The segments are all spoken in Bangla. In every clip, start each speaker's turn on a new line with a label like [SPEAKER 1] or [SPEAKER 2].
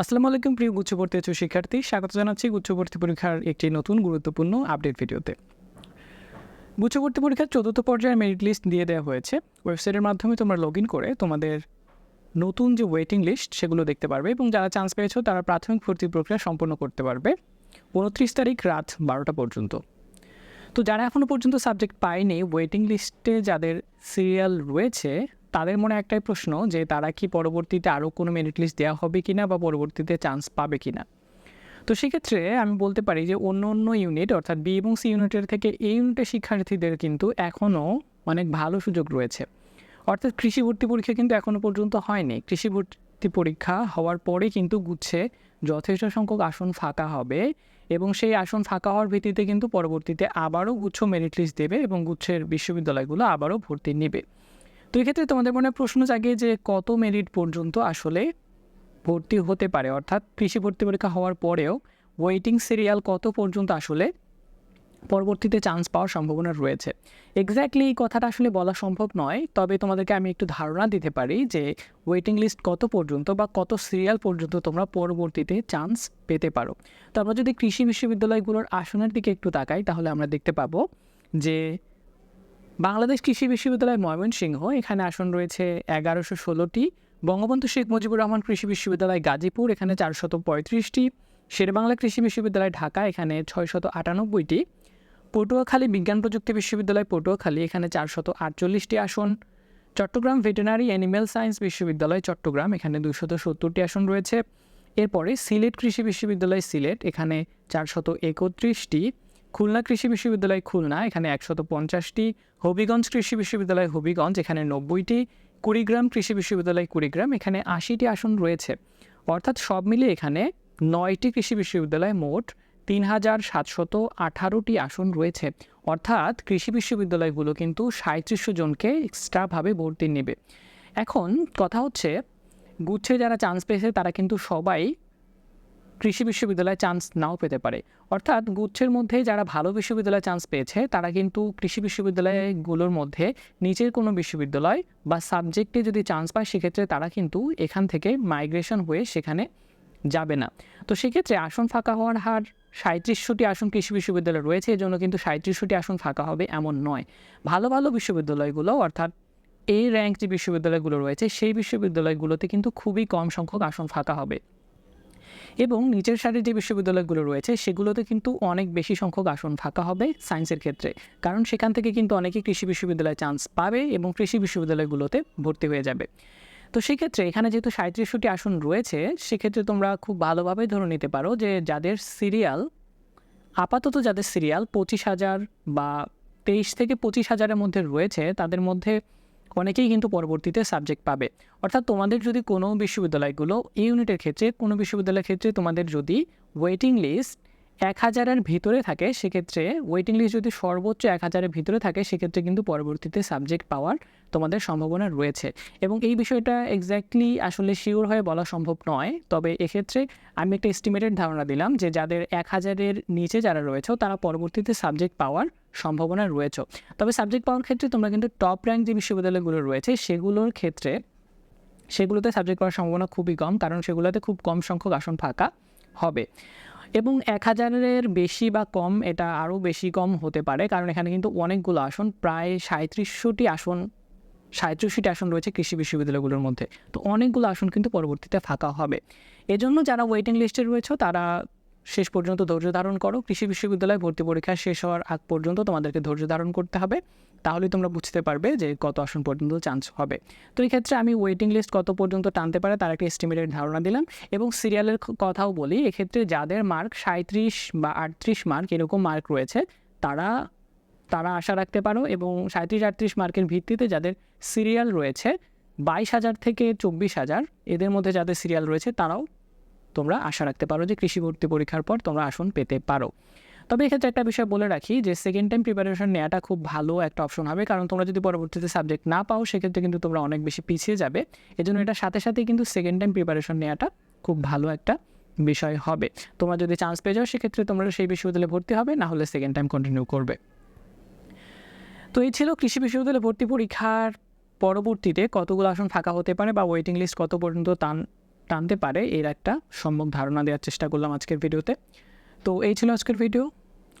[SPEAKER 1] আসসালামু আলাইকুম, প্রিয় গুচ্ছবর্তী উচ্চ শিক্ষার্থী। স্বাগত জানাচ্ছি গুচ্ছবর্তী পরীক্ষার একটি নতুন গুরুত্বপূর্ণ আপডেট ভিডিওতে। গুচ্ছবর্তী পরীক্ষার চতুর্থ পর্যায়ের মেরিট লিস্ট দিয়ে দেওয়া হয়েছে। ওয়েবসাইটের মাধ্যমে তোমরা লগ করে তোমাদের নতুন যে ওয়েটিং লিস্ট সেগুলো দেখতে পারবে এবং যারা চান্স পেয়েছ, তারা প্রাথমিক ভর্তি প্রক্রিয়া সম্পন্ন করতে পারবে উনত্রিশ তারিখ রাত বারোটা পর্যন্ত। তো যারা এখনও পর্যন্ত সাবজেক্ট পায়নি ওয়েটিং লিস্টে যাদের সিরিয়াল রয়েছে তাদের মনে একটাই প্রশ্ন যে তারা কি পরবর্তীতে আরও কোনো মেরিট লিস্ট দেওয়া হবে কি না বা পরবর্তীতে চান্স পাবে কিনা? তো সেক্ষেত্রে আমি বলতে পারি যে অন্য অন্য ইউনিট অর্থাৎ বি এবং সি ইউনিটের থেকে এই ইউনিটের শিক্ষার্থীদের কিন্তু এখনও অনেক ভালো সুযোগ রয়েছে। অর্থাৎ কৃষি ভর্তি পরীক্ষা কিন্তু এখনও পর্যন্ত হয়নি। কৃষি ভর্তি পরীক্ষা হওয়ার পরে কিন্তু গুচ্ছে যথেষ্ট সংখ্যক আসন ফাঁকা হবে এবং সেই আসন ফাঁকা হওয়ার ভিত্তিতে কিন্তু পরবর্তীতে আবারও গুচ্ছ মেরিট লিস্ট দেবে এবং গুচ্ছের বিশ্ববিদ্যালয়গুলো আবারও ভর্তি নেবে। তো এক্ষেত্রে তোমাদের মনে প্রশ্ন জাগে যে কত মেরিট পর্যন্ত আসলে ভর্তি হতে পারে? অর্থাৎ কৃষি ভর্তি পরীক্ষা হওয়ার পরেও ওয়েটিং সিরিয়াল কত পর্যন্ত আসলে পরবর্তীতে চান্স পাওয়ার সম্ভাবনা রয়েছে? এক্স্যাক্টলি এই কথাটা আসলে বলা সম্ভব নয়, তবে তোমাদেরকে আমি একটু ধারণা দিতে পারি যে ওয়েটিং লিস্ট কত পর্যন্ত বা কত সিরিয়াল পর্যন্ত তোমরা পরবর্তীতে চান্স পেতে পারো। তো আমরা যদি কৃষি বিশ্ববিদ্যালয়গুলোর আসনের দিকে একটু তাকাই, তাহলে আমরা দেখতে পাবো যে বাংলাদেশ কৃষি বিশ্ববিদ্যালয় ময়মনসিংহ, এখানে আসন রয়েছে এগারোশো ষোলোটি। বঙ্গবন্ধু শেখ মুজিবুর রহমান কৃষি বিশ্ববিদ্যালয় গাজীপুর, এখানে চারশত পঁয়ত্রিশটি। শেরবাংলা কৃষি বিশ্ববিদ্যালয় ঢাকা, এখানে ছয়শত আটানব্বইটি। পটুয়াখালী বিজ্ঞান প্রযুক্তি বিশ্ববিদ্যালয় পটুয়াখালী, এখানে চারশত আটচল্লিশটি আসন। চট্টগ্রাম ভেটেনারি অ্যানিম্যাল সায়েন্স বিশ্ববিদ্যালয় চট্টগ্রাম, এখানে দুশত সত্তরটি আসন রয়েছে। এরপরে সিলেট কৃষি বিশ্ববিদ্যালয় সিলেট, এখানে চারশত একত্রিশটি। খুলনা কৃষি বিশ্ববিদ্যালয় খুলনা, এখানে একশত পঞ্চাশটি। হবিগঞ্জ কৃষি বিশ্ববিদ্যালয় হবিগঞ্জ, এখানে নব্বইটি। কুড়িগ্রাম কৃষি বিশ্ববিদ্যালয় কুড়িগ্রাম, এখানে আশিটি আসন রয়েছে। অর্থাৎ সব মিলিয়ে এখানে নয়টি কৃষি বিশ্ববিদ্যালয় মোট তিন হাজার সাতশত আঠারোটি আসন রয়েছে। অর্থাৎ কৃষি বিশ্ববিদ্যালয়গুলো কিন্তু সাঁত্রিশশো জনকে এক্সট্রাভাবে ভর্তি নেবে। এখন কথা হচ্ছে, গুচ্ছে যারা চান্স পেয়েছে তারা কিন্তু সবাই কৃষি বিশ্ববিদ্যালয়ে চান্স নাও পেতে পারে। অর্থাৎ গুচ্ছের মধ্যে যারা ভালো বিশ্ববিদ্যালয়ে চান্স পেয়েছে, তারা কিন্তু কৃষি বিশ্ববিদ্যালয়গুলোর মধ্যে নিচের কোনো বিশ্ববিদ্যালয় বা সাবজেক্টে যদি চান্স পায়, সেক্ষেত্রে তারা কিন্তু এখান থেকে মাইগ্রেশন হয়ে সেখানে যাবে না। তো সেক্ষেত্রে আসন ফাঁকা হওয়ার হার সাঁত্রিশশোটি আসন কৃষি বিশ্ববিদ্যালয় রয়েছে, এজন্য কিন্তু সাঁত্রিশশোটি আসন ফাঁকা হবে এমন নয়। ভালো ভালো বিশ্ববিদ্যালয়গুলো, অর্থাৎ এই র্যাঙ্ক যে বিশ্ববিদ্যালয়গুলো রয়েছে, সেই বিশ্ববিদ্যালয়গুলোতে কিন্তু খুবই কম সংখ্যক আসন ফাঁকা হবে। এবং নিচের সারির যে বিশ্ববিদ্যালয়গুলো রয়েছে, সেগুলোতে কিন্তু অনেক বেশি সংখ্যক আসন ফাঁকা হবে সায়েন্সের ক্ষেত্রে। কারণ সেখান থেকে কিন্তু অনেকেই কৃষি বিশ্ববিদ্যালয়ে চান্স পাবে এবং কৃষি বিশ্ববিদ্যালয়গুলোতে ভর্তি হয়ে যাবে। তো সেক্ষেত্রে এখানে যেহেতু সাঁত্রিশশোটি আসন রয়েছে, সেক্ষেত্রে তোমরা খুব ভালোভাবে ধরে নিতে পারো যে যাদের সিরিয়াল আপাতত যাদের সিরিয়াল পঁচিশ হাজার বা তেইশ থেকে পঁচিশ হাজারের মধ্যে রয়েছে, তাদের মধ্যে অনেকেই কিন্তু পরবর্তীতে সাবজেক্ট পাবে। অর্থাৎ তোমাদের যদি কোনো বিশ্ববিদ্যালয়গুলো, এই ইউনিটের ক্ষেত্রে, কোনো বিশ্ববিদ্যালয়ের ক্ষেত্রে তোমাদের যদি ওয়েটিং লিস্ট এক হাজারের ভিতরে থাকে, সেক্ষেত্রে ওয়েটিং লিস্ট যদি সর্বোচ্চ এক হাজারের ভিতরে থাকে, সেক্ষেত্রে কিন্তু পরবর্তীতে সাবজেক্ট পাওয়ার তোমাদের সম্ভাবনা রয়েছে। এবং এই বিষয়টা এক্স্যাক্টলি আসলে শিওর হয়ে বলা সম্ভব নয়, তবে এক্ষেত্রে আমি একটা এস্টিমেটেড ধারণা দিলাম যে যাদের এক হাজারের নিচে যারা রয়েছে, তারা পরবর্তীতে সাবজেক্ট পাওয়ার সম্ভাবনা রয়েছে। তবে সাবজেক্ট পাওয়ার ক্ষেত্রে তোমরা কিন্তু টপ র্যাঙ্ক যে বিশ্ববিদ্যালয়গুলো রয়েছে, সেগুলোর ক্ষেত্রে সেগুলোতে সাবজেক্ট পাওয়ার সম্ভাবনা খুবই কম, কারণ সেগুলোতে খুব কম সংখ্যক আসন ফাঁকা হবে। এবং এক হাজারের বেশি বা কম এটা আরও বেশি কম হতে পারে, কারণ এখানে কিন্তু অনেকগুলো আসন, প্রায় সাঁত্রিশশোটি আসন সাঁত্রিশটি আসন রয়েছে কৃষি বিশ্ববিদ্যালয়গুলোর মধ্যে। তো অনেকগুলো আসন কিন্তু পরবর্তীতে ফাঁকা হবে। এজন্য যারা ওয়েটিং লিস্টে রয়েছে, তারা শেষ পর্যন্ত ধৈর্য ধারণ করো। কৃষি বিশ্ববিদ্যালয় ভর্তি পরীক্ষা শেষ হওয়ার আগ পর্যন্ত তোমাদেরকে ধৈর্য ধারণ করতে হবে। তাহলেই তোমরা বুঝতে পারবে যে কত আসন পর্যন্ত চান্স হবে। তো এই ক্ষেত্রে আমি ওয়েটিং লিস্ট কত পর্যন্ত টানতে পারে তার একটা এস্টিমেটের ধারণা দিলাম এবং সিরিয়ালের কথাও বলি, এক্ষেত্রে যাদের মার্ক সাঁত্রিশ বা আটত্রিশ মার্ক এরকম মার্ক রয়েছে, তারা তারা আশা রাখতে পারো এবং সাঁত্রিশ আটত্রিশ মার্কের ভিত্তিতে যাদের সিরিয়াল রয়েছে, বাইশ হাজার থেকে চব্বিশ হাজার, এদের মধ্যে যাদের সিরিয়াল রয়েছে তারাও তোমরা আশা রাখতে পারো যে কৃষি ভর্তি পরীক্ষার পর তোমরা আসন পেতে পারো। তবে এক্ষেত্রে একটা বিষয় বলে রাখি যে সেকেন্ড টাইম প্রিপারেশন নেওয়াটা খুব ভালো একটা অপশন হবে, কারণ তোমরা যদি পরবর্তীতে সাবজেক্ট না পাও, সেক্ষেত্রে কিন্তু তোমরা অনেক বেশি পিছিয়ে যাবে। এজন্য এটার সাথে সাথেই কিন্তু সেকেন্ড টাইম প্রিপারেশন নেওয়াটা খুব ভালো একটা বিষয় হবে। তোমরা যদি চান্স পেয়ে যাও, সেক্ষেত্রে তোমরা সেই বিশ্ববিদ্যালয়ে ভর্তি হবে, না হলে সেকেন্ড টাইম কন্টিনিউ করবে। তো এই ছিল কৃষি বিশ্ববিদ্যালয়ে ভর্তি পরীক্ষার পরবর্তীতে কতগুলো আসন ফাঁকা হতে পারে বা ওয়েটিং লিস্ট কত পর্যন্ত টান টানতে পারে, এর একটা সম্ভব ধারণা দেওয়ার চেষ্টা করলাম আজকের ভিডিওতে। তো এই ছিল আজকের ভিডিও।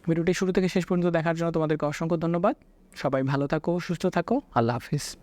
[SPEAKER 1] ভিডিওটি শুরু থেকে শেষ পর্যন্ত দেখার জন্য তোমাদেরকে অসংখ্য ধন্যবাদ। সবাই ভালো থাকো, সুস্থ থাকো। আল্লাহ হাফিজ।